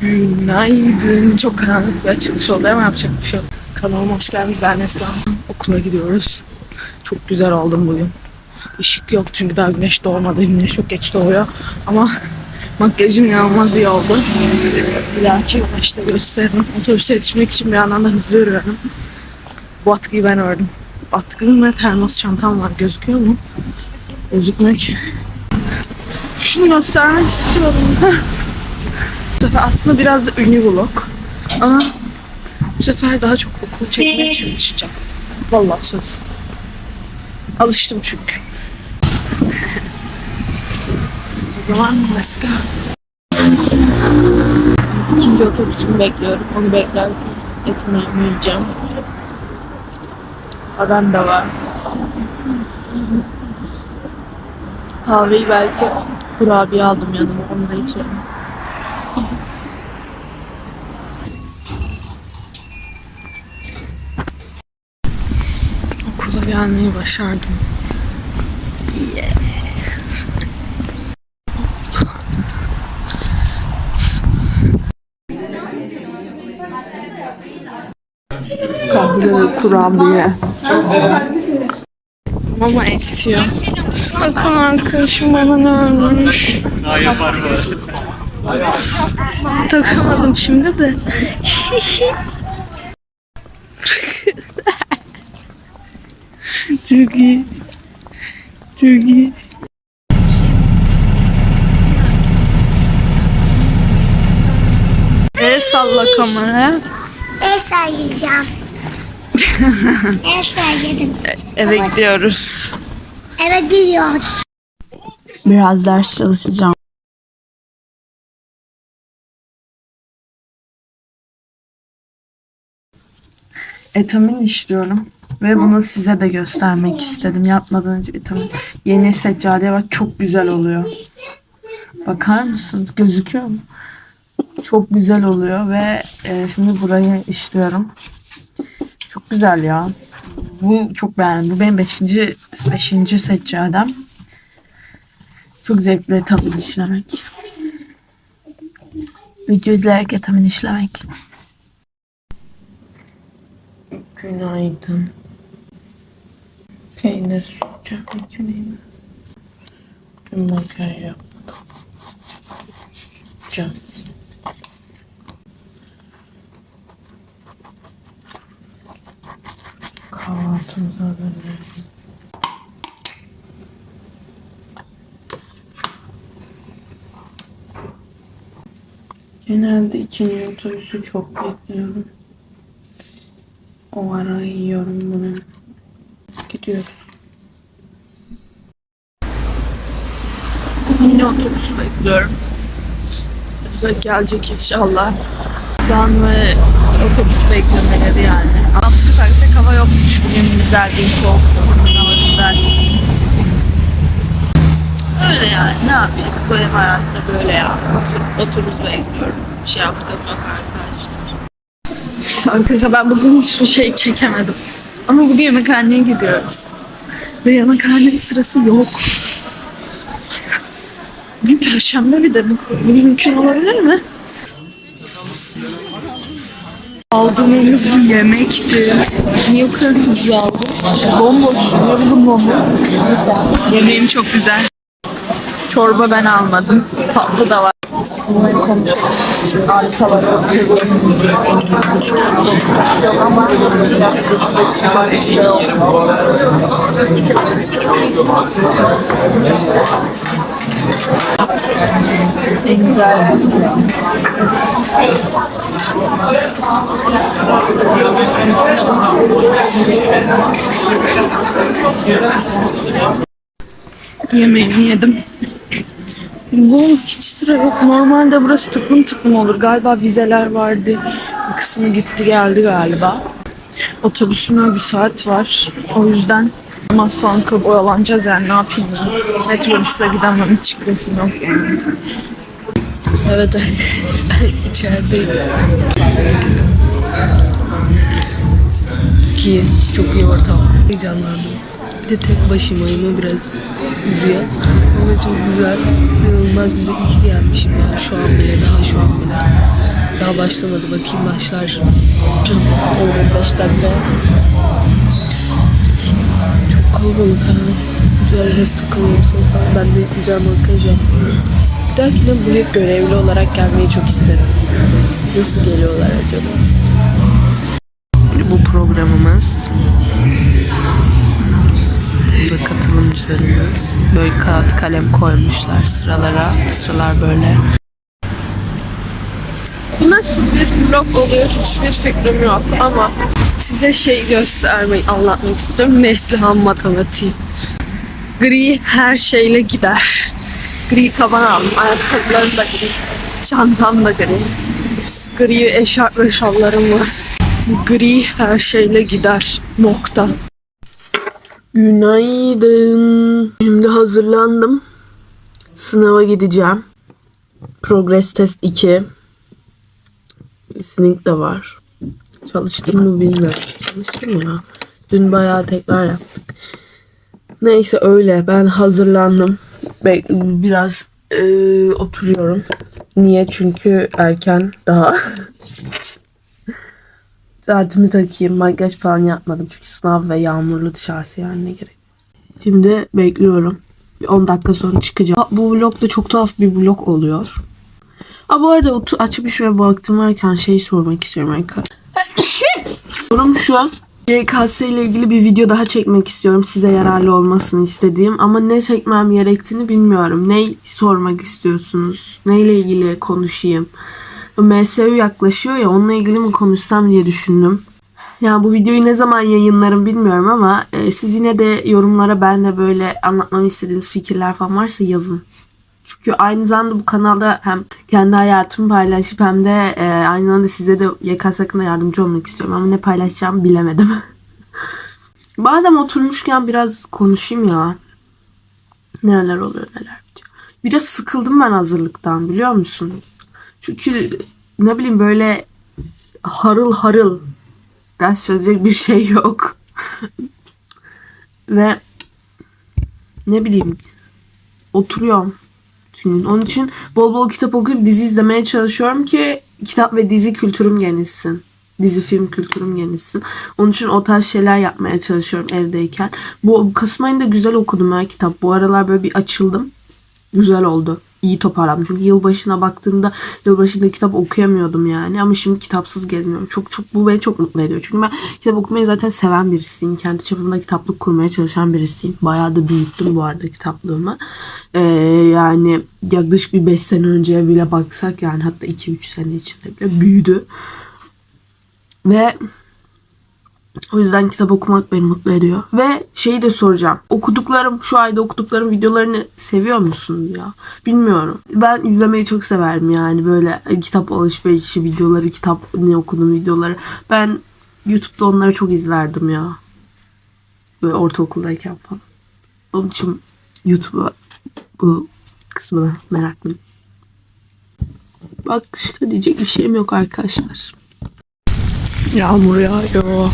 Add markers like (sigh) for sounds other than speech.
Günaydın. Çok karanlık bir açılış oldu ama yapacak bir şey yok. Kanalıma hoş geldiniz. Ben Esra. Okula gidiyoruz. Çok güzel oldum bugün. Işık yok çünkü daha güneş doğmadı. Güneş çok geç doğuyor. Ama makyajım inanılmaz iyi oldu. Bir dahaki güneşte gösteririm. Otobüse yetişmek için bir yandan da hızlı yürüyorum. Bu atkıyı ben ördüm. Atkım ve termos çantam var. Gözüküyor mu? Gözükmek. Şunu göstermek istiyorum. Bu sefer aslında biraz da ünlü vlog. Ama bu sefer daha çok okul çekmeye çalışacağım. Vallahi söz. Alıştım çünkü. (laughs) o zaman let's go. İkinci otobüsümü bekliyorum. Onu beklerken ekmeğimi yiyeceğim. Adam da var. Kahveyi belki kurabiye aldım yanıma. Onu da içerim. Okula gelmeyi başardım. Yeah. Kahve, kurabiye. Mama istiyor. Bakın arkadaşım bana ne mı? Takamadım şimdi de. (laughs) Çok iyi. Çok iyi. El salla kameraya. El sayacağım. (laughs) El sayarım. Eve gidiyoruz. Eve gidiyor. Biraz ders çalışacağım. Etamin işliyorum. Ve bunu size de göstermek istedim. Yapmadan önce etamin. Yeni seccade var. Çok güzel oluyor. Bakar mısınız? Gözüküyor mu? Çok güzel oluyor ve e, şimdi burayı işliyorum. Çok güzel ya. Bu çok beğendim. Bu benim beşinci, beşinci seccadem. Çok zevkli etamin işlemek. Video izlerken etamin işlemek. Günaydın. Peynir süreceğim ekmeğime. Bugün makyaj yapmadım. Can. Kahvaltımızı hazırlayalım. Genelde ikinci otobüsü çok bekliyorum. O ara yiyorum bunu. Gidiyoruz. Yine otobüs bekliyorum. Güzel gelecek inşallah. San ve otobüs beklemeleri yani. Altı takacak hava yokmuş bugün güzel değil soğuk. Bugün hava güzel. Öyle yani ne yapayım bu ev hayatta böyle ya. Otobüs bekliyorum. Bir şey yaptığım yok arkadaşlar. Arkadaşlar ben bugün hiçbir şey çekemedim. Ama bugün yemekhaneye gidiyoruz. Ve yemekhanenin sırası yok. Bugün perşembe bir de bu. Bugün mümkün olabilir mi? Aldığımız yemekti. Niye o kadar hızlı aldım? Bomboş. Niye bugün bomboş? Yemeğim çok güzel. Çorba ben almadım. Tatlı da var. Bunları konuşalım. Yok ama. En güzel Yemeğimi yedim. Bu hiç sıra yok. Normalde burası tıklım tıklım olur. Galiba vizeler vardı. Bir kısmı gitti geldi galiba. Otobüsüme bir saat var. O yüzden namaz falan kılıp oyalanacağız yani ne yapayım ya. Metrobüse gidemem hiç resim yok yani. Evet arkadaşlar içerideyim. Çok iyi, çok iyi ortam. Heyecanlandım. De tek başımayım o biraz üzüyor. Ama çok güzel, inanılmaz güzel. İyi gelmişim ya şu an bile, daha şu an bile. daha başlamadı. Bakayım başlar. 15 dakika. Çok kalabalık ha. Güzel hız takılıyorsun falan. Ben de güzel makyaj yapıyorum. Bir dahakine buraya görevli olarak gelmeyi çok isterim. Nasıl geliyorlar acaba? Bu programımız. Katılımcılarımız. Böyle kağıt kalem koymuşlar sıralara. Sıralar böyle. Nasıl bir vlog oluyor hiçbir fikrim yok ama size şey göstermeyi anlatmak istiyorum. Neslihan matematiği. Gri her şeyle gider. Gri kaban aldım. Ayakkabılarım da gri. Çantam da gri. Gri eşarp ve şallarım var. Gri her şeyle gider. Nokta. Günaydın. Şimdi hazırlandım. Sınava gideceğim. Progress test 2. Listening de var. Çalıştım mı bilmiyorum. Çalıştım ya. Dün bayağı tekrar yaptık. Neyse öyle. Ben hazırlandım. Biraz eee, oturuyorum. Niye? Çünkü erken daha. (laughs) Saatimi takayım. Makyaj falan yapmadım. Çünkü sınav ve yağmurlu dışarısı yani ne gerek. Şimdi bekliyorum. Bir 10 dakika sonra çıkacağım. Bu vlog da çok tuhaf bir vlog oluyor. Aa, bu arada açmış ve baktım varken şey sormak istiyorum arkadaşlar. Sorum şu. YKS ile ilgili bir video daha çekmek istiyorum. Size yararlı olmasını istediğim. Ama ne çekmem gerektiğini bilmiyorum. Ne sormak istiyorsunuz? Neyle ilgili konuşayım? MSU yaklaşıyor ya onunla ilgili mi konuşsam diye düşündüm. Yani bu videoyu ne zaman yayınlarım bilmiyorum ama e, siz yine de yorumlara ben de böyle anlatmamı istediğiniz fikirler falan varsa yazın. Çünkü aynı zamanda bu kanalda hem kendi hayatımı paylaşıp hem de e, aynı zamanda size de YKS yardımcı olmak istiyorum. Ama ne paylaşacağımı bilemedim. (laughs) Madem oturmuşken biraz konuşayım ya. Neler oluyor neler bitiyor. Biraz sıkıldım ben hazırlıktan biliyor musunuz? Çünkü ne bileyim böyle harıl harıl ders çalışacak bir şey yok. (laughs) Ve ne bileyim oturuyorum bütün. Onun için bol bol kitap okuyup dizi izlemeye çalışıyorum ki kitap ve dizi kültürüm genişsin. Dizi film kültürüm genişsin. Onun için o tarz şeyler yapmaya çalışıyorum evdeyken. Bu Kasım ayında güzel okudum ya kitap. Bu aralar böyle bir açıldım. Güzel oldu. İyi toparlandım. Çünkü yılbaşına baktığımda yılbaşında kitap okuyamıyordum yani. Ama şimdi kitapsız gezmiyorum. Çok çok bu beni çok mutlu ediyor. Çünkü ben kitap okumayı zaten seven birisiyim. Kendi çapımda kitaplık kurmaya çalışan birisiyim. Bayağı da büyüttüm bu arada kitaplığımı. Ee, yani yaklaşık bir 5 sene önceye bile baksak yani hatta 2-3 sene içinde bile büyüdü. Ve o yüzden kitap okumak beni mutlu ediyor. Ve şeyi de soracağım. Okuduklarım, şu ayda okuduklarım videolarını seviyor musun ya? Bilmiyorum. Ben izlemeyi çok severim yani böyle e, kitap alışverişi videoları, kitap ne okudum videoları. Ben YouTube'da onları çok izlerdim ya. Böyle ortaokuldayken falan. Onun için YouTube'a bu kısmına meraklıyım. Başka diyecek bir şeyim yok arkadaşlar. Yağmur yağıyor.